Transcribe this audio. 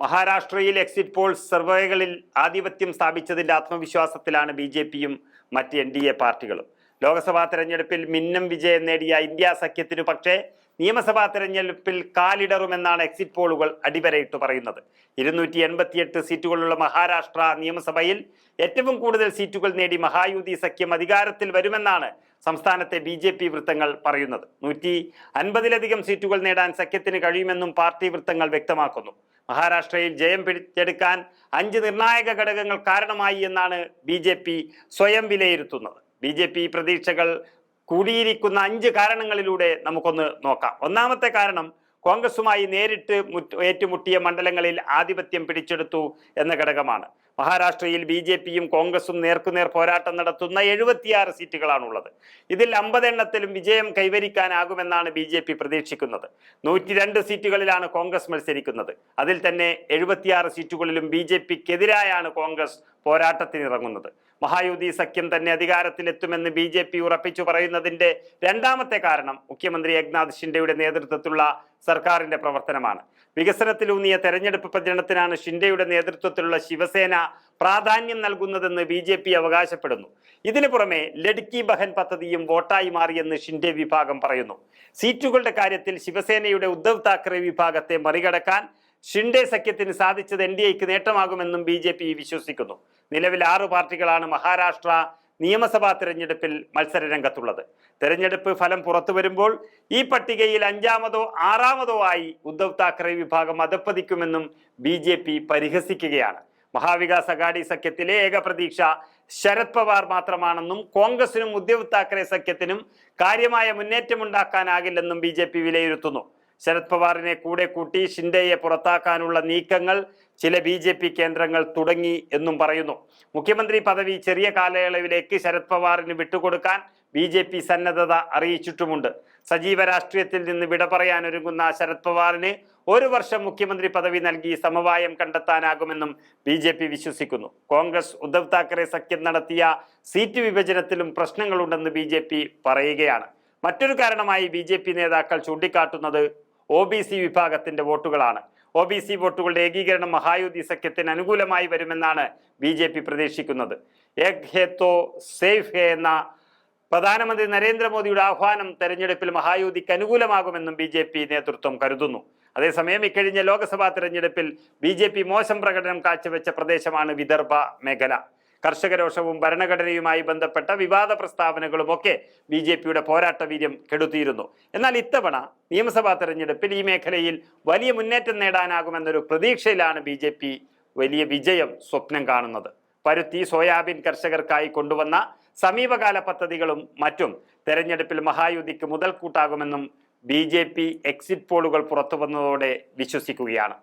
മഹാരാഷ്ട്രയിൽ exit poll സർവേകളിൽ ആധിപത്യം സ്ഥാപിച്ചതിന്റെ ആത്മവിശ്വാസത്തിലാണ് ബി ജെ പിയും മറ്റ് എൻ ഡി എ പാർട്ടികളും. ലോക്സഭാ തെരഞ്ഞെടുപ്പിൽ മിന്നം വിജയം നേടിയ ഇന്ത്യ സഖ്യത്തിനു പക്ഷേ നിയമസഭാ തെരഞ്ഞെടുപ്പിൽ കാലിടറുമെന്നാണ് എക്സിറ്റ് പോളുകൾ അടിവരയിട്ട് പറയുന്നത്. ഇരുന്നൂറ്റി എൺപത്തിയെട്ട് സീറ്റുകളുള്ള മഹാരാഷ്ട്ര നിയമസഭയിൽ ഏറ്റവും കൂടുതൽ സീറ്റുകൾ നേടി മഹായുതി സഖ്യം അധികാരത്തിൽ വരുമെന്നാണ് സംസ്ഥാനത്തെ ബി ജെ പി വൃത്തങ്ങൾ പറയുന്നത്. നൂറ്റി അൻപതിലധികം സീറ്റുകൾ നേടാൻ സഖ്യത്തിന് കഴിയുമെന്നും പാർട്ടി വൃത്തങ്ങൾ വ്യക്തമാക്കുന്നു. മഹാരാഷ്ട്രയിൽ ജയം പിടിച്ചെടുക്കാൻ അഞ്ച് നിർണായക ഘടകങ്ങൾ കാരണമായി എന്നാണ് ബി സ്വയം വിലയിരുത്തുന്നത്. ബി പ്രതീക്ഷകൾ കൂടിയിരിക്കുന്ന അഞ്ച് കാരണങ്ങളിലൂടെ നമുക്കൊന്ന് നോക്കാം. ഒന്നാമത്തെ കാരണം കോൺഗ്രസുമായി നേരിട്ട് ഏറ്റുമുട്ടിയ മണ്ഡലങ്ങളിൽ ആധിപത്യം പിടിച്ചെടുത്തു എന്ന ഘടകമാണ്. മഹാരാഷ്ട്രയിൽ ബി ജെ പിയും കോൺഗ്രസും നേർക്കുനേർ പോരാട്ടം നടത്തുന്ന എഴുപത്തിയാറ് സീറ്റുകളാണുള്ളത്. ഇതിൽ അമ്പതെണ്ണത്തിലും വിജയം കൈവരിക്കാനാകുമെന്നാണ് ബി ജെ പി പ്രതീക്ഷിക്കുന്നത്. നൂറ്റി രണ്ട് സീറ്റുകളിലാണ് കോൺഗ്രസ് മത്സരിക്കുന്നത്. അതിൽ തന്നെ എഴുപത്തിയാറ് സീറ്റുകളിലും ബി ജെ പിക്കെതിരായാണ് കോൺഗ്രസ് പോരാട്ടത്തിനിറങ്ങുന്നത്. മഹായുതി സഖ്യം തന്നെ അധികാരത്തിലെത്തുമെന്ന് ബി ജെ പി ഉറപ്പിച്ചു പറയുന്നതിന്റെ രണ്ടാമത്തെ കാരണം മുഖ്യമന്ത്രി ഏക്നാഥ് ഷിൻഡെയുടെ നേതൃത്വത്തിലുള്ള സർക്കാരിന്റെ പ്രവർത്തനമാണ്. വികസനത്തിലൂന്നിയ തെരഞ്ഞെടുപ്പ് പ്രചരണത്തിനാണ് ഷിൻഡെയുടെ നേതൃത്വത്തിലുള്ള ശിവസേന പ്രാധാന്യം നൽകുന്നതെന്ന് ബി ജെ പി അവകാശപ്പെടുന്നു. ഇതിനു പുറമെ ലഡ്കി ബഹൻ പദ്ധതിയും വോട്ടായി മാറിയെന്ന് ഷിൻഡെ വിഭാഗം പറയുന്നു. സീറ്റുകളുടെ കാര്യത്തിൽ ശിവസേനയുടെ ഉദ്ധവ് താക്കറെ വിഭാഗത്തെ മറികടക്കാൻ ഷിൻഡെ സഖ്യത്തിന് സാധിച്ചത് എൻ ഡി എക്ക് നേട്ടമാകുമെന്നും ബി ജെ പി വിശ്വസിക്കുന്നു. നിലവിൽ ആറു പാർട്ടികളാണ് മഹാരാഷ്ട്ര നിയമസഭാ തെരഞ്ഞെടുപ്പിൽ മത്സര രംഗത്തുള്ളത് തെരഞ്ഞെടുപ്പ് ഫലം പുറത്തു വരുമ്പോൾ ഈ പട്ടികയിൽ അഞ്ചാമതോ ആറാമതോ ആയി ഉദ്ധവ് താക്കറെ വിഭാഗം അധപ്പതിക്കുമെന്നും ബി പരിഹസിക്കുകയാണ്. മഹാവികാസ് അഗാഡി സഖ്യത്തിലെ ഏക പ്രതീക്ഷ ശരത് പവാർ മാത്രമാണെന്നും കോൺഗ്രസിനും ഉദ്ധവ് താക്കറെ സഖ്യത്തിനും കാര്യമായ മുന്നേറ്റമുണ്ടാക്കാനാകില്ലെന്നും ബി ജെ പി വിലയിരുത്തുന്നു. ശരത് പവാറിനെ കൂടെ കൂട്ടി ഷിൻഡെയെ പുറത്താക്കാനുള്ള നീക്കങ്ങൾ ചില ബി ജെ പി കേന്ദ്രങ്ങൾ തുടങ്ങി എന്നും പറയുന്നു. മുഖ്യമന്ത്രി പദവി ചെറിയ കാലയളവിലേക്ക് ശരത് പവാറിന് വിട്ടുകൊടുക്കാൻ ബി ജെ പി സന്നദ്ധത അറിയിച്ചിട്ടുമുണ്ട്. സജീവ രാഷ്ട്രീയത്തിൽ നിന്ന് വിട പറയാൻ ഒരുങ്ങുന്ന ശരത് പവാറിന് ഒരു വർഷം മുഖ്യമന്ത്രി പദവി നൽകി സമവായം കണ്ടെത്താനാകുമെന്നും ബി ജെ പി വിശ്വസിക്കുന്നു. കോൺഗ്രസ് ഉദ്ധവ് താക്കറെ സഖ്യം നടത്തിയ സീറ്റ് വിഭജനത്തിലും പ്രശ്നങ്ങളുണ്ടെന്ന് ബി ജെ പി പറയുകയാണ്. മറ്റൊരു കാരണമായി ബി ജെ പി നേതാക്കൾ ചൂണ്ടിക്കാട്ടുന്നത് ഒ ബി സി വിഭാഗത്തിന്റെ വോട്ടുകളാണ്. ഒ ബി സി വോട്ടുകളുടെ ഏകീകരണം മഹായുതി സഖ്യത്തിന് അനുകൂലമായി വരുമെന്നാണ് ബി ജെ പി പ്രതീക്ഷിക്കുന്നത്. ഏക് ഹേ തോ സേഫ് ഹേ എന്ന പ്രധാനമന്ത്രി നരേന്ദ്രമോദിയുടെ ആഹ്വാനം തെരഞ്ഞെടുപ്പിൽ മഹായുതിക്ക് അനുകൂലമാകുമെന്നും ബി ജെ പി നേതൃത്വം കരുതുന്നു. അതേസമയം ഇക്കഴിഞ്ഞ ലോക്സഭാ തെരഞ്ഞെടുപ്പിൽ ബി ജെ പി മോശം പ്രകടനം കാഴ്ചവെച്ച പ്രദേശമാണ് വിദർഭ മേഖല. കർഷകരോഷവും ഭരണഘടനയുമായി ബന്ധപ്പെട്ട വിവാദ പ്രസ്താവനകളുമൊക്കെ ബി ജെ പിയുടെ പോരാട്ട വീര്യം കെടുത്തിയിരുന്നു. എന്നാൽ ഇത്തവണ നിയമസഭാ തെരഞ്ഞെടുപ്പിൽ ഈ മേഖലയിൽ വലിയ മുന്നേറ്റം നേടാനാകുമെന്നൊരു പ്രതീക്ഷയിലാണ് ബി വലിയ വിജയം സ്വപ്നം കാണുന്നത്. പരുത്തി സോയാബീൻ കർഷകർക്കായി കൊണ്ടുവന്ന സമീപകാല പദ്ധതികളും മറ്റും തെരഞ്ഞെടുപ്പിൽ മഹായുതിക്ക് മുതൽക്കൂട്ടാകുമെന്നും ബി ജെ പി എക്സിറ്റ് പോളുകൾ പുറത്തു വന്നതോടെ വിശ്വസിക്കുകയാണ്.